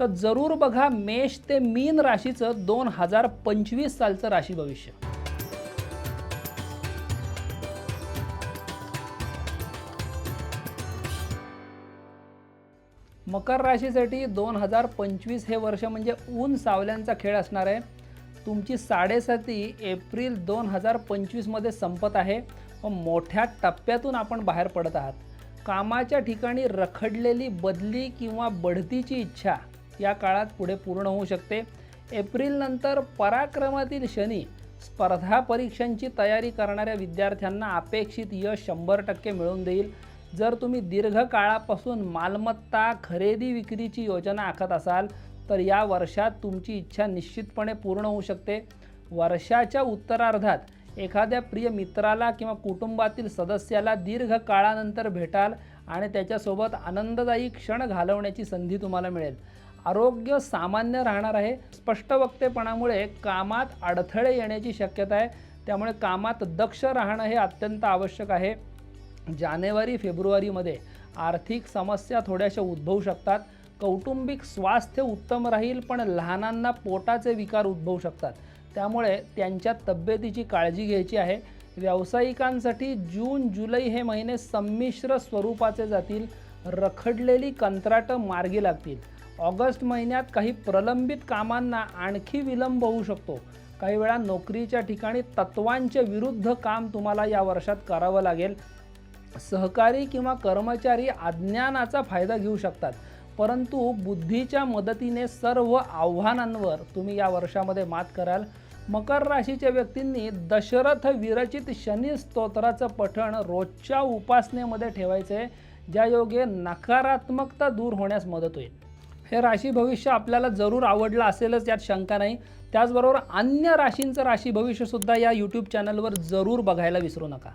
तर जरूर बघा मेष ते मीन राशीचं दोन हजार पंचवीस सालचं राशी भविष्य. मकर राशीसाठी दोन हजार पंचवीस हे वर्ष म्हणजे ऊन सावल्यांचा खेळ असणार आहे. तुमची साडेसाती एप्रिल दोन हजार पंचवीसमध्ये संपत आहे. व मोठ्या टप्प्यातून आपण बाहेर पडत आहात. कामाच्या ठिकाणी रखडलेली बदली किंवा बढतीची इच्छा या काळात पुढे पूर्ण होऊ शकते. एप्रिलनंतर पराक्रमातील शनी स्पर्धा परीक्षांची तयारी करणाऱ्या विद्यार्थ्यांना अपेक्षित यश शंभर टक्के मिळवून देईल. जर तुम्ही दीर्घकाळापासून मालमत्ता खरेदी विक्रीची योजना आखत असाल तर या वर्षात तुमची इच्छा निश्चितपणे पूर्ण होऊ शकते. वर्षाच्या उत्तरार्धात एखाद्या प्रिय मित्राला किंवा कुटुंबातील सदस्याला दीर्घ काळानंतर भेटाल आणि त्याच्यासोबत आनंददायी क्षण घालवण्याची संधी तुम्हाला मिळेल. आरोग्य सामान्य राहणार आहे. स्पष्ट वक्तेपणामुळे कामात अडथळे येण्याची शक्यता आहे. त्यामुळे कामात दक्ष राहणं हे अत्यंत आवश्यक आहे. जानेवारी फेब्रुवारीमध्ये आर्थिक समस्या थोड्याशा उद्भवू शकतात. कौटुंबिक स्वास्थ्य उत्तम राहील पण लहानांना पोटाचे विकार उद्भवू शकतात. त्यामुळे त्यांच्या तब्येतीची काळजी घ्यायची आहे. व्यावसायिकांसाठी जून जुलै हे महिने संमिश्र स्वरूपाचे जातील. रखडलेली कंत्राटं मार्गी लागतील. ऑगस्ट महिन्यात काही प्रलंबित कामांना आणखी विलंब होऊ शकतो. काही वेळा नोकरीच्या ठिकाणी तत्वांच्या विरुद्ध काम तुम्हाला या वर्षात करावं लागेल. सहकारी किंवा कर्मचारी अज्ञानाचा फायदा घेऊ शकतात. परंतु बुद्धीच्या मदतीने सर्व आव्हानांवर तुम्ही या वर्षामध्ये मात कराल. मकर राशीच्या व्यक्तींनी दशरथ विरचित शनी स्तोत्राचं पठण रोजच्या उपासनेमध्ये ठेवायचं आहे ज्या योगे नकारात्मकता दूर होण्यास मदत होईल. हे राशी भविष्य आपल्याला जरूर आवडलं असेलच यात शंका नाही. त्याचबरोबर अन्य राशींचं राशी भविष्यसुद्धा या यूट्यूब चॅनलवर जरूर बघायला विसरू नका.